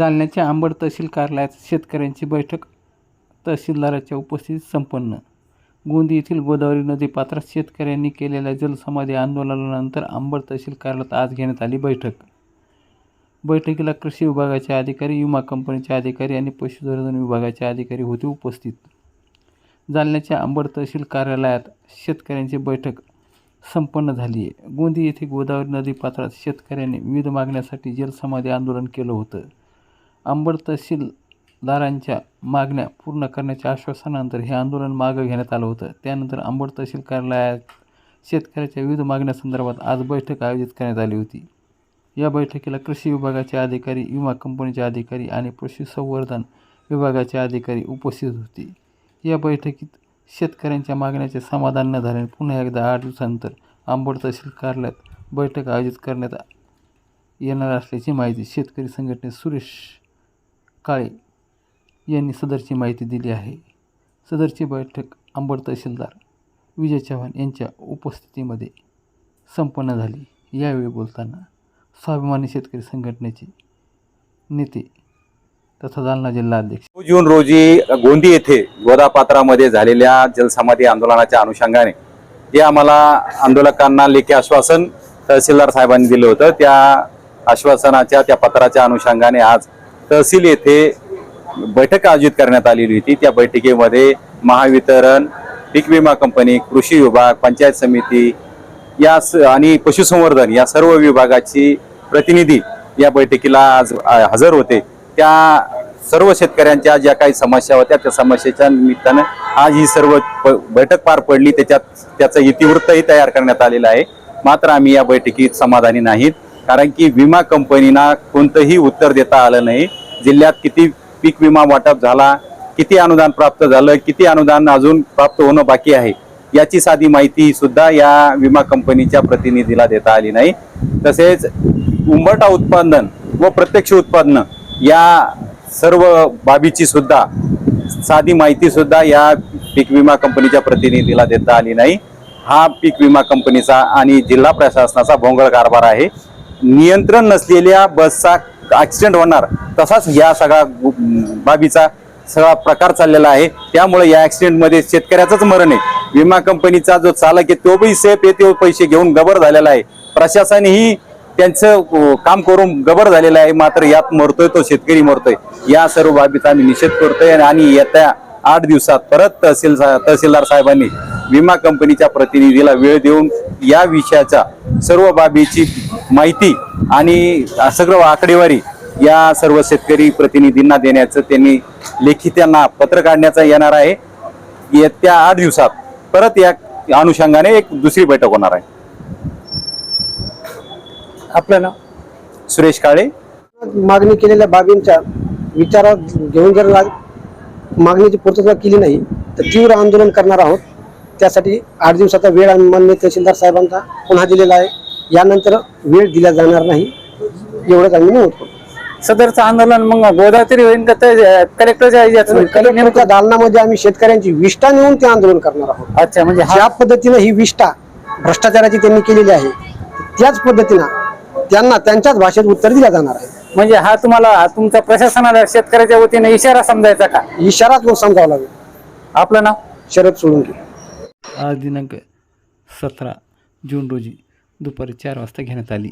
जालन्याच्या आंबड तहसील कार्यालयात शेतकऱ्यांची बैठक तहसीलदाराच्या उपस्थितीत संपन्न. गोंदी येथील गोदावरी नदीपात्रात शेतकऱ्यांनी केलेल्या जलसमाधी आंदोलनानंतर आंबड तहसील कार्यालयात आज घेण्यात आली बैठक. बैठकीला कृषी विभागाचे अधिकारी विमा कंपनीचे अधिकारी आणि पशुधन विभागाचे अधिकारी होते उपस्थित. जालन्याच्या आंबड तहसील कार्यालयात शेतकऱ्यांची बैठक संपन्न झाली आहे गोंदी येथे गोदावरी नदीपात्रात शेतकऱ्यांनी विविध मागण्यासाठी जलसमाधी आंदोलन केलं होतं. अंबड तहसीलदारांच्या मागण्या पूर्ण करण्याच्या आश्वासनानंतर हे आंदोलन मागं घेण्यात आलं होतं. त्यानंतर अंबड तहसील कार्यालयात शेतकऱ्याच्या विविध मागण्यासंदर्भात आज बैठक आयोजित करण्यात आली होती. या बैठकीला कृषी विभागाचे अधिकारी विमा कंपनीचे अधिकारी आणि पशुसंवर्धन विभागाचे अधिकारी उपस्थित होते. या बैठकीत शेतकऱ्यांच्या मागण्याचे समाधान न झाल्याने पुन्हा एकदा आठ दिवसानंतर आंबड तहसील कार्यालयात बैठक आयोजित करण्यात येणार असल्याची माहिती शेतकरी संघटनेत सुरेश काळे यांनी सदरची माहिती दिली आहे. सदरची बैठक अंबड तहसीलदार विजय चव्हाण यांच्या उपस्थितीमध्ये संपन्न झाली. यावेळी बोलताना स्वाभिमानी शेतकरी संघटनेचे नेते तथा जालना जिल्हाध्यक्ष जून रोजी गोंदी येथे गोदापात्रामध्ये झालेल्या जलसमाधी आंदोलनाच्या अनुषंगाने जे आम्हाला आंदोलकांना लेखी आश्वासन तहसीलदार साहेबांनी दिलं होतं त्या आश्वासनाच्या त्या पत्राच्या अनुषंगाने आज तहसील येथे बैठक आयोजित करण्यात आलेली होती. त्या बैठकीमध्ये महावितरण पीक विमा कंपनी कृषी विभाग पंचायत समिती या स- आणि पशुसंवर्धन या सर्व विभागाची प्रतिनिधी या बैठकीला आज हजर होते. त्या सर्व शेतकऱ्यांच्या ज्या काही समस्या होत्या त्या समस्येच्या निमित्तानं आज ही सर्व प- बैठक पार पडली. त्याच्यात त्याचं इतिवृत्तही तयार करण्यात आलेलं आहे. मात्र आम्ही या बैठकीत समाधानी नाहीत. कारण की विमा कंपनीना कोणतंही उत्तर देता आलं नाही. जिल्ह्यात किती पीक विमा वाटप झाला किती अनुदान प्राप्त झालं किती अनुदान अजून प्राप्त होणं बाकी आहे याची साधी माहिती सुद्धा या विमा कंपनीच्या प्रतिनिधीला देता आली नाही. तसेच उंबरटा उत्पादन व प्रत्यक्ष उत्पादन या सर्व बाबीची सुद्धा साधी माहिती सुद्धा या पीक विमा कंपनीच्या प्रतिनिधीला देता आली नाही. हा पीक विमा कंपनीचा आणि जिल्हा प्रशासनाचा भोंगळ कारभार आहे. नियंत्रण नसलेल्या बसचा ॲक्सिडेंट होणार. तसाच या सगळ्या बाबीचा सगळा प्रकार चाललेला आहे. त्यामुळे या ॲक्सिडेंटमध्ये शेतकऱ्याचंच मरण आहे. विमा कंपनीचा जो चालक आहे तो बी सेफ आहे तो पैसे घेऊन गबर झालेला आहे. प्रशासनही त्यांचं काम करून गबर झालेलं आहे. मात्र यात मरतोय तो शेतकरी मरतोय. या सर्व बाबीचा आम्ही निषेध करतोय आणि येत्या आठ दिवसात परत तहसील तहसीलदार साहेबांनी विमा कंपनीच्या प्रतिनिधीला वेळ देऊन या विषयाच्या सर्व बाबीची माहिती आणि सगळं आकडेवारी या सर्व शेतकरी प्रतिनिधींना देण्याचं त्यांनी लेखी त्यांना पत्र काढण्याचं येणार आहे. येत्या आठ दिवसात परत या अनुषंगाने एक दुसरी बैठक होणार आहे. आपलं नाव? सुरेश काळे. मागणी केलेल्या बाबींच्या विचारात घेऊन जर मागणीची पूर्तता केली नाही तर तीव्र आंदोलन करणार आहोत. त्यासाठी आठ दिवसाचा वेळ आम्ही मान्य तहसीलदार साहेबांचा पुन्हा दिलेला आहे. यानंतर वेळ दिला जाणार नाही एवढंच आम्ही नमूद करतो. सदरचं आंदोलन मग गोदावरी होईल. का तर कलेक्टरच्या दालनामध्ये आम्ही शेतकऱ्यांची विष्ठा नेऊन ते आंदोलन करणार आहोत. अच्छा म्हणजे हा ज्या पद्धतीने ही विष्ठा भ्रष्टाचाराची त्यांनी केलेली आहे त्याच पद्धतीनं त्यांना त्यांच्याच भाषेत उत्तर दिलं जाणार आहे. म्हणजे हा तुम्हाला तुमच्या प्रशासनाला शेतकऱ्याच्या वतीने इशारा समजायचा का? इशाराच मग समजावं लागेल. आपलं नाव? शरद सोळुंके. आज दिनांक सतरा जून रोजी दुपारी चार वाजता घेण्यात आली.